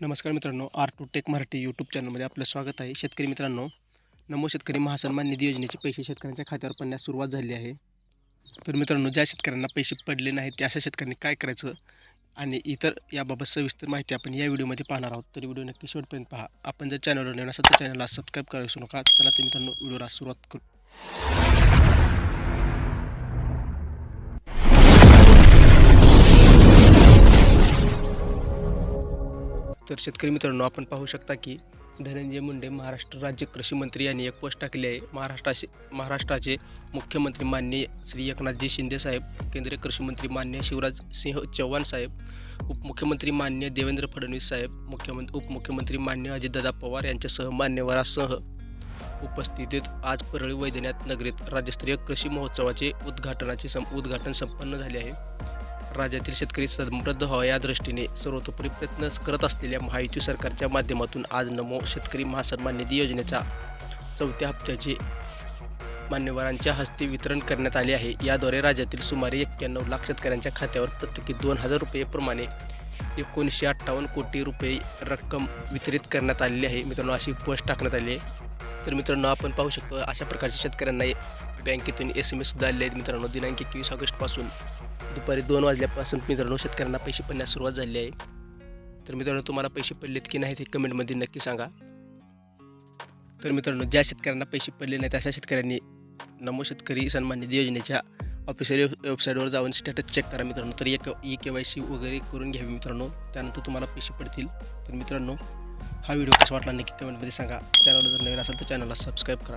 नमस्कार मित्रांनो R two tech Marathi YouTube चॅनलमध्ये आपलं स्वागत आहे. शेतकरी मित्रांनो नमो शेतकरी महासन्मान निधी योजनेचे पैसे शेतकऱ्यांच्या खात्यावर पडण्यास सुरुवात झाली आहे. तर मित्रांनो ज्या शेतकऱ्यांना पैसे पडले नाहीत त्या अशा शेतकऱ्यांनी काय करायचं आणि इतर याबाबत सविस्तर माहिती आपण या व्हिडिओमध्ये पाहणार आहोत. तर व्हिडिओ नक्की शेवटपर्यंत पहा. आपण जर चॅनलवर नवीन असाल तर चॅनलला सबस्क्राईब करायला विसरू नका. चला तर मित्रांनो व्हिडिओला सुरुवात करू. तर शेतकरी मित्रांनो आपण पाहू शकता की धनंजय मुंडे महाराष्ट्र राज्य कृषी मंत्री यांनी एक पोस्ट टाकली आहे. महाराष्ट्राचे महाराष्ट्राचे मुख्यमंत्री माननीय श्री एकनाथजी शिंदे साहेब केंद्रीय कृषी मंत्री मान्य शिवराज सिंह चौहान साहेब उपमुख्यमंत्री मान्य देवेंद्र फडणवीस साहेब मुख्यमंत्री उपमुख्यमंत्री मान्य अजितदादा पवार यांच्यासह मान्यवरासह उपस्थितीत आज परळी वैद्यनाथ नगरीत राज्यस्तरीय कृषी महोत्सवाचे उद्घाटनाचे सं उद्घाटन संपन्न झाले आहे. राज्यातील शेतकरी समृद्ध व्हावा या दृष्टीने सर्वतोपरी प्रयत्न करत असलेल्या महायुती सरकारच्या माध्यमातून आज नमो शेतकरी महासन्मान निधी योजनेचा चौथ्या हप्त्याचे मान्यवरांच्या हस्ते वितरण करण्यात आले आहे. याद्वारे राज्यातील सुमारे एक्क्याण्णव लाख शेतकऱ्यांच्या खात्यावर प्रत्येकी दोन हजार रुपयेप्रमाणे एकोणीसशे अठ्ठावन्न कोटी रुपये रक्कम वितरित करण्यात आलेली आहे. मित्रांनो अशी पोस्ट टाकण्यात आली आहे. तर मित्रांनो आपण पाहू शकतो अशा प्रकारच्या शेतकऱ्यांना बँकेतून एस एम एससुद्धा आले आहेत. मित्रांनो दिनांक एकवीस ऑगस्टपासून दुपारी दोन वाजल्यापासून मित्रांनो शेतकऱ्यांना पैसे पडण्यास सुरुवात झाली आहे. तर मित्रांनो तुम्हाला पैसे पडलेत की नाही हे कमेंटमध्ये नक्की सांगा. तर मित्रांनो ज्या शेतकऱ्यांना पैसे पडले नाहीत अशा शेतकऱ्यांनी नमो शेतकरी सन्मान निधी योजनेच्या ऑफिशियल वेबसाईटवर जाऊन स्टेटस चेक करा मित्रांनो. तर एक ई के वाय सी वगैरे करून घ्यावी मित्रांनो. त्यानंतर तुम्हाला पैसे पडतील. तर मित्रांनो हा व्हिडिओ कसा वाटला नक्की कमेंटमध्ये सांगा. चॅनलला जर नवीन असेल तर चॅनलला सबस्क्राईब करा.